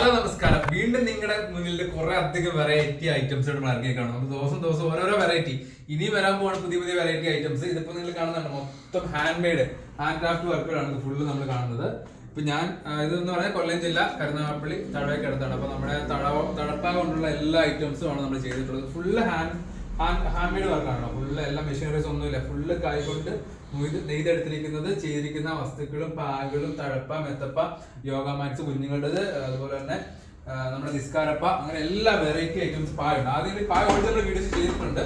Hello നമസ്കാരം. വീണ്ടും നിങ്ങളുടെ മുന്നിൽ കുറെ അധികം വെറൈറ്റി ഐറ്റംസ് ഇവിടെ കാണും. നമുക്ക് ദിവസം ദിവസം ഓരോരോ വെറൈറ്റി ഇനി വരാൻ പോകുന്ന പുതിയ പുതിയ വെറൈറ്റി ഐറ്റംസ് ഇതിപ്പോ നിങ്ങൾ കാണുന്നുണ്ട് മൊത്തം ഹാൻഡ് മെയ്ഡ് ഹാൻഡ് ക്രാഫ്റ്റ് വർക്കുകളാണ് ഫുള്ള് നമ്മൾ കാണുന്നത്. ഇപ്പൊ ഞാൻ ഇത് ഇതെന്ന് പറഞ്ഞാൽ കൊല്ലം ജില്ല കരുനാഗപ്പള്ളി തഴവയ്ക്ക് അടുത്താണ് അപ്പൊ നമ്മുടെ തഴവ തഴപ്പ കൊണ്ടുള്ള എല്ലാ ഐറ്റംസും ആണ് നമ്മൾ ചെയ്തിട്ടുള്ളത്. ഫുള്ള് ഹാൻഡ് ഹാൻഡ് മെയ്ഡ് വർക്കാണ് ഫുള്ള് എല്ലാ മെഷീനറീസ് ഒന്നുമില്ല. ഫുള്ള് കൈകൊണ്ട് നെയ്ത് നെയ്തെടുത്തിരിക്കുന്നത് ചെയ്തിരിക്കുന്ന വസ്തുക്കളും പാകളും തഴപ്പ മെത്തപ്പ യോഗ മാറ്റ്സ് കുഞ്ഞുങ്ങളുടേത് അതുപോലെ തന്നെ നമ്മുടെ നിസ്കാരപ്പ അങ്ങനെ എല്ലാ വെറൈറ്റി ഐറ്റംസ് പായുണ്ട്. ആദ്യം പായ ഓൾറെഡി വീഡിയോസ് ചെയ്തിട്ടുണ്ട്.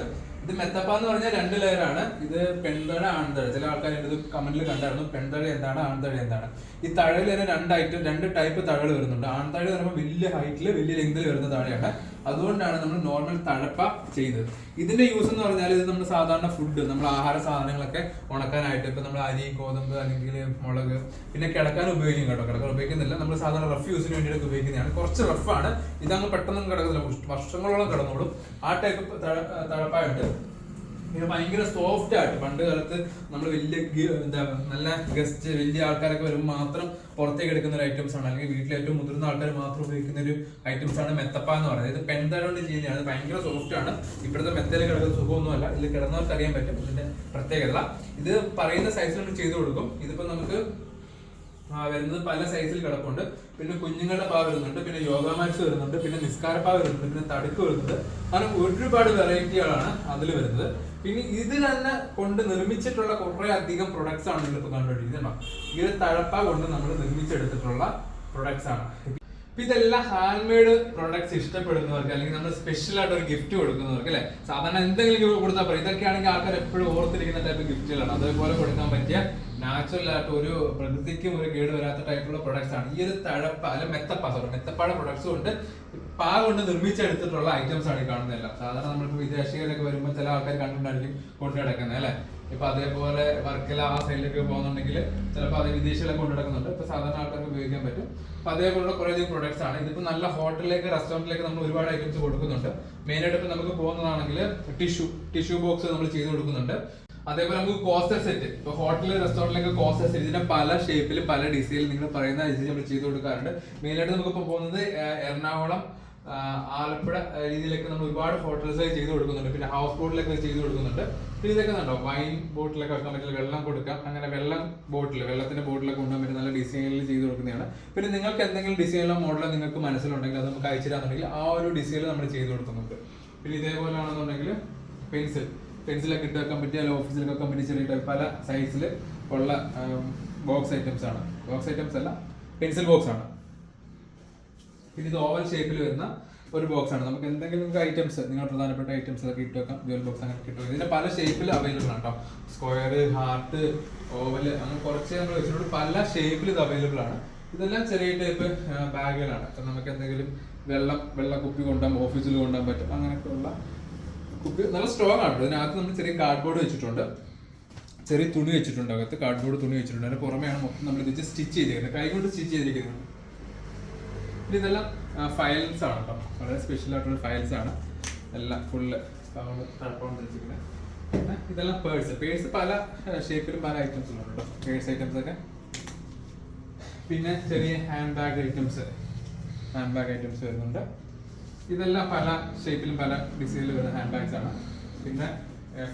മെത്തപ്പ എന്ന് പറഞ്ഞാൽ രണ്ട് ലെയറാണ് ഇത് പെൺതഴ ആൺതഴ. ചില ആൾക്കാർ ഇത് കമന്റിൽ കണ്ടായിരുന്നു. പെൺതഴ എന്താണ് ആൺതഴ എന്താണ്? ഈ തഴയിൽ തന്നെ രണ്ട് ഐറ്റം രണ്ട് ടൈപ്പ് തഴകൾ വരുന്നുണ്ട്. ആൺതഴ എന്ന് പറയുമ്പോൾ വലിയ ഹൈറ്റിൽ വലിയ ലെങ്തിൽ വരുന്ന തഴയാണ്. അതുകൊണ്ടാണ് നമ്മൾ നോർമൽ തഴപ്പ ചെയ്തത്. ഇതിന്റെ യൂസ് എന്ന് പറഞ്ഞാൽ ഇത് നമ്മൾ സാധാരണ ഫുഡ് നമ്മൾ ആഹാര സാധനങ്ങളൊക്കെ ഉണക്കാനായിട്ട് ഇപ്പൊ നമ്മൾ അരി ഗോതമ്പ് അല്ലെങ്കിൽ മുളക് പിന്നെ കിടക്കാൻ ഉപയോഗിക്കും കേട്ടോ. കിടക്കാൻ ഉപയോഗിക്കുന്നില്ല. നമ്മൾ സാധാരണ റഫ് യൂസിന് വേണ്ടിയിട്ട് ഉപയോഗിക്കുന്നതാണ്. കുറച്ച് റഫാണ് ഇതങ്ങ് പെട്ടെന്ന് കിടക്കുന്നില്ല വർഷങ്ങളോളം കിടന്നോളും. ആ ടൈപ്പ് തഴപ്പായുണ്ട്. ഇത് ഭയങ്കര സോഫ്റ്റ് ആയിട്ട്. പണ്ട് കാലത്ത് നമ്മൾ വലിയ എന്താ നല്ല ഗസ്റ്റ് വലിയ ആൾക്കാരൊക്കെ വരുമ്പോൾ മാത്രം പുറത്തേക്ക് എടുക്കുന്ന ഒരു ഐറ്റംസ് ആണ്. അല്ലെങ്കിൽ വീട്ടിലെ ഏറ്റവും മുതിർന്ന ആൾക്കാർ മാത്രം ഉപയോഗിക്കുന്ന ഒരു ഐറ്റംസ് ആണ് മെത്തപ്പ എന്ന് പറയുന്നത്. ഇത് പെൺതഴ കൊണ്ട് ചെയ്യുന്നതാണ് ഭയങ്കര സോഫ്റ്റ് ആണ്. ഇപ്പോഴത്തെ മെത്തയിൽ കിടക്കുന്ന സുഖമൊന്നുമല്ല. ഇതിൽ കിടന്നവർക്ക് അറിയാൻ പറ്റും. ഇതിന്റെ പ്രത്യേകത. ഇത് പറയുന്ന സൈസിൽ നമ്മൾ ചെയ്തു കൊടുക്കും. ഇതിപ്പോ നമുക്ക് വരുന്നത് പല സൈസിൽ കിടപ്പുണ്ട്. പിന്നെ കുഞ്ഞുങ്ങളുടെ പാ വരുന്നുണ്ട്. പിന്നെ യോഗ വരുന്നുണ്ട്. പിന്നെ നിസ്കാരപ്പാ വരുന്നുണ്ട്. പിന്നെ തടുക്ക് വരുന്നുണ്ട്. അങ്ങനെ ഒരുപാട് വെറൈറ്റികളാണ് അതിൽ വരുന്നത്. പിന്നെ ഇത് തന്നെ കൊണ്ട് നിർമ്മിച്ചിട്ടുള്ള കുറെ അധികം പ്രൊഡക്ട്സ് ആണ് നിങ്ങൾ കണ്ടുകൊണ്ടിരിക്കുന്നത്. ഈ ഒരു തഴപ്പ കൊണ്ട് നമ്മൾ നിർമ്മിച്ചെടുത്തിട്ടുള്ള പ്രൊഡക്ട്സ് ആണ്. ഇതെല്ലാം ഹാൻഡ് മെയ്ഡ് പ്രൊഡക്ട്സ് ഇഷ്ടപ്പെടുന്നവർക്ക് അല്ലെങ്കിൽ നമ്മൾ സ്പെഷ്യൽ ആയിട്ട് ഒരു ഗിഫ്റ്റ് കൊടുക്കുന്നവർക്ക് അല്ലെ? സാധാരണ എന്തെങ്കിലും കൊടുത്താൽ പറയും ഇതൊക്കെയാണെങ്കിൽ ആൾക്കാർ എപ്പോഴും ഓർത്തിരിക്കുന്ന ടൈപ്പ് ഗിഫ്റ്റുകളാണ് അതേപോലെ കൊടുക്കാൻ പറ്റിയ നാച്ചുറൽ ആയിട്ട് ഒരു പ്രകൃതിക്കും ഒരു കേട് വരാത്ത ടൈപ്പുള്ള പ്രൊഡക്ട്സ് ആണ്. ഈ ഒരു തഴപ്പ അല്ല മെത്തപ്പ സോറി മെത്തപ്പാട പ്രൊഡക്ട്സ് കൊണ്ട് പാ കൊണ്ട് നിർമ്മിച്ചെടുത്തിട്ടുള്ള ഐറ്റംസ് ആണ് ഈ കാണുന്നതെല്ലാം സാധാരണ നമ്മളിപ്പോ വിദേശികളൊക്കെ വരുമ്പോൾ ചില ആൾക്കാർ കണ്ടുകൊണ്ടായിരിക്കും കൊണ്ടു നടക്കുന്നത് അല്ലെ? ഇപ്പൊ അതേപോലെ വർക്കല ആ സൈഡിലൊക്കെ പോകുന്നുണ്ടെങ്കിൽ ചിലപ്പോൾ അത് വിദേശികളൊക്കെ കൊണ്ടു നടക്കുന്നുണ്ട്. ഇപ്പൊ സാധാരണ ആൾക്കാർക്ക് ഉപയോഗിക്കാൻ പറ്റും. അപ്പൊ അതേപോലുള്ള കുറേ അധികം പ്രൊഡക്ട്സ് ആണ്. ഇതിപ്പോ നല്ല ഹോട്ടലിലേക്ക് റെസ്റ്റോറന്റിലേക്ക് നമ്മൾ ഒരുപാട് ഐറ്റംസ് കൊടുക്കുന്നുണ്ട്. മെയിൻ ആയിട്ട് ഇപ്പൊ നമുക്ക് പോകുന്നതാണെങ്കിൽ ടിഷ്യൂ ടിഷ്യൂ ബോക്സ് നമ്മൾ ചെയ്ത് കൊടുക്കുന്നുണ്ട്. അതേപോലെ നമുക്ക് കോസ്റ്റർ സെറ്റ് ഇപ്പൊ ഹോട്ടൽ റെസ്റ്റോറന്റിലൊക്കെ കോസ്റ്റർ സെറ്റ് ഇതിന്റെ പല ഷേപ്പിൽ പല ഡിസൈനിൽ നിങ്ങൾ പറയുന്ന അനുസരിച്ച് നമ്മൾ ചെയ്ത് കൊടുക്കാറുണ്ട്. മെയിനായിട്ട് നമുക്ക് ഇപ്പോൾ പോകുന്നത് എറണാകുളം ആലപ്പുഴ രീതിയിലൊക്കെ നമ്മൾ ഒരുപാട് ഹോട്ടൽസ് ചെയ്ത് കൊടുക്കുന്നുണ്ട്. പിന്നെ ഹൗസ് ബോട്ടിലൊക്കെ ചെയ്ത് കൊടുക്കുന്നുണ്ട്. പിന്നെ ഇതൊക്കെ ഉണ്ടോ വൈൻ ബോട്ടിലൊക്കെ വെക്കാൻ പറ്റില്ല. വെള്ളം കൊടുക്കാം. അങ്ങനെ വെള്ളം ബോട്ടിൽ വെള്ളത്തിന്റെ ബോട്ടിലൊക്കെ കൊണ്ടുപോകാൻ പറ്റും നല്ല ഡിസൈനിൽ ചെയ്ത് കൊടുക്കുന്നതാണ്. പിന്നെ നിങ്ങൾക്ക് എന്തെങ്കിലും ഡിസൈനിലോ മോഡലോ നിങ്ങൾക്ക് മനസ്സിലുണ്ടെങ്കിൽ അത് നമുക്ക് അയച്ചിരാന്നുണ്ടെങ്കിൽ ആ ഒരു ഡിസൈനിൽ നമ്മൾ ചെയ്ത് കൊടുക്കുന്നുണ്ട്. പിന്നെ ഇതേപോലെ ആണെന്നുണ്ടെങ്കിൽ പെൻസിൽ പെൻസിലൊക്കെ ഇട്ട് വെക്കാൻ പറ്റിയ ഓഫീസിലൊക്കെ വെക്കാൻ പറ്റിയ ചെറിയ പല സൈസിൽ ഉള്ള ബോക്സ് ഐറ്റംസ് ആണ്. ബോക്സ് ഐറ്റംസ് അല്ല പെൻസിൽ ബോക്സ് ആണ്. പിന്നെ ഇത് ഓവൽ ഷേപ്പിൽ വരുന്ന ഒരു ബോക്സ് ആണ്. നമുക്ക് എന്തെങ്കിലും ഐറ്റംസ് നിങ്ങൾ പ്രധാനപ്പെട്ട ഐറ്റംസ് ഒക്കെ ഇട്ട് വെക്കാം. ജോൽ ബോക്സ് അങ്ങനെ വെക്കാം. ഇതിന്റെ പല ഷേപ്പിൽ അവൈലബിൾ ആണ് കേട്ടോ സ്ക്വയർ ഹാർട്ട് ഓവൽ അങ്ങനെ കുറച്ച് നമ്മൾ വെച്ചിട്ടുണ്ട്. പല ഷേപ്പിൽ ഇത് അവൈലബിൾ ആണ്. ഇതെല്ലാം ചെറിയ ടൈപ്പ് ബാഗുകളാണ് നമുക്ക് എന്തെങ്കിലും വെള്ളം വെള്ളക്കുപ്പി കൊണ്ടുപോകാൻ ഓഫീസിൽ കൊണ്ടുപോകാൻ പറ്റും. അങ്ങനെയൊക്കെയുള്ള കുപ്പി നല്ല സ്ട്രോങ് ആണ് ഇതിനകത്ത് നമ്മൾ ചെറിയ കാർഡ്ബോർഡ് വെച്ചിട്ടുണ്ട്. ചെറിയ തുണി വെച്ചിട്ടുണ്ട്. അകത്ത് കാർഡ്ബോർഡ് തുണി വെച്ചിട്ടുണ്ട്. അതിന് പുറമെയാണ് മൊത്തം നമ്മൾ ഇത് സ്റ്റിച്ച് ചെയ്തിരിക്കുന്നത്. കൈ കൊണ്ട് സ്റ്റിച്ച് ചെയ്തിരിക്കുന്നത്. പിന്നെ ഇതെല്ലാം ഫയൽസ് ആണ് കേട്ടോ. വളരെ സ്പെഷ്യൽ ആയിട്ടുള്ള ഫയൽസ് ആണ്. എല്ലാം ഫുള്ള് തഴപ്പോണ്ട് പിന്നെ ഇതെല്ലാം പേഴ്സ് പേഴ്സ് പല ഷേപ്പിലും പല ഐറ്റംസിലും ഉണ്ട് കേട്ടോ. പേഴ്സ് ഐറ്റംസ് ഒക്കെ. പിന്നെ ചെറിയ hand bag items hand bag items വരുന്നുണ്ട്. ഇതെല്ലാം പല ഷേപ്പിലും പല ഡിസൈനിലും വരുന്ന ഹാൻഡ് ബാഗ്സ് ആണ്. പിന്നെ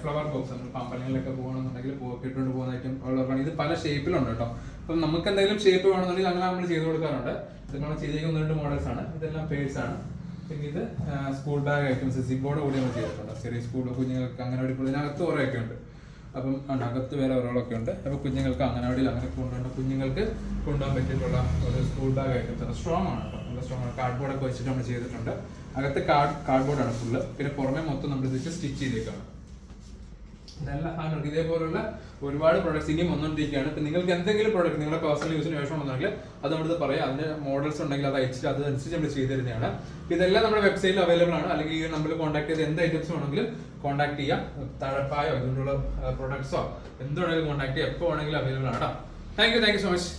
ഫ്ലവർ ബോക്സ് നമ്മൾ പമ്പലങ്ങളിലൊക്കെ പോകണമെന്നുണ്ടെങ്കിൽ ഇട്ടുകൊണ്ട് പോകുന്ന ഐറ്റം ഉള്ളവർക്കാണ് ഇത് പല ഷേപ്പിലുണ്ട് കേട്ടോ. അപ്പം നമുക്ക് എന്തെങ്കിലും ഷേപ്പ് വേണമെന്നുണ്ടെങ്കിൽ അങ്ങനെ നമ്മൾ ചെയ്ത് കൊടുക്കാറുണ്ട്. ഇത് നമ്മൾ ചെയ്തേക്കുന്ന രണ്ട് മോഡൽസ് ആണ്. ഇതെല്ലാം പേഴ്സ് ആണ്. പിന്നെ ഇത് സ്കൂൾ ബാഗ് ഐറ്റംസ് സിബോർഡ് കൂടി നമ്മൾ ചെയ്തിട്ടുണ്ട്. ചെറിയ സ്കൂൾ കുഞ്ഞുങ്ങൾക്ക് അങ്ങനെ ഇതിനകത്ത് കുറേ ഒക്കെ ഉണ്ട്. അപ്പം അകത്ത് വേറെ ഒരാളൊക്കെ ഉണ്ട്. അപ്പോൾ കുഞ്ഞുങ്ങൾക്ക് അങ്ങനവാടിയിൽ അങ്ങനെ കൊണ്ടുപോകേണ്ട കുഞ്ഞുങ്ങൾക്ക് കൊണ്ടുപോകാൻ പറ്റിയിട്ടുള്ള ഒരു സ്കൂൾ ബാഗ് ഐറ്റംസ് സ്ട്രോങ് ആണ് കേട്ടോ. നല്ല സ്ട്രോങ് ആണ്. കാർഡ്ബോർഡ് ഒക്കെ വെച്ചിട്ട് നമ്മൾ ചെയ്തിട്ടുണ്ട്. അകത്ത് കാർഡ് കാർഡ്ബോർഡ് ആണ് ഫുള്ള് പിന്നെ പുറമെ മൊത്തം നമ്മൾ ഇതിട്ട് സ്റ്റിച്ച് ചെയ്തേക്കാണ്. നല്ല ഹാൻഡ് ഇതേപോലുള്ള ഒരുപാട് പ്രൊഡക്ട്സ് ഇനിയും വന്നുകൊണ്ടിരിക്കുകയാണ് ഇപ്പൊ നിങ്ങൾക്ക് എന്തെങ്കിലും പ്രോഡക്റ്റ് നിങ്ങളുടെ പേഴ്സണൽ യൂസിന് ആവശ്യമുണ്ടെങ്കിൽ അത് നമ്മളിത് പറയാം. അതിന്റെ മോഡൽസ് ഉണ്ടെങ്കിൽ അത് അയച്ചിട്ട് അതനുസരിച്ച് നമ്മൾ ചെയ്തു തരുന്നതാണ് ഇതെല്ലാം നമ്മുടെ വെബ്സൈറ്റിൽ അവൈലബിൾ ആണ്. അല്ലെങ്കിൽ ഈ നമ്മൾ കോൺടാക്ട് ചെയ്ത് എന്ത് ഐറ്റംസ് വേണമെങ്കിലും കോൺടാക്ട് ചെയ്യാം. തഴപ്പായോ ഇതുകൊണ്ടുള്ള പ്രൊഡക്ട്സോ എന്ത് വേണമെങ്കിലും കോൺടാക്ട് ചെയ്യാം. എപ്പോൾ വേണമെങ്കിലും അവൈലബിൾ ആണ് കേട്ടോ thank you thank you so much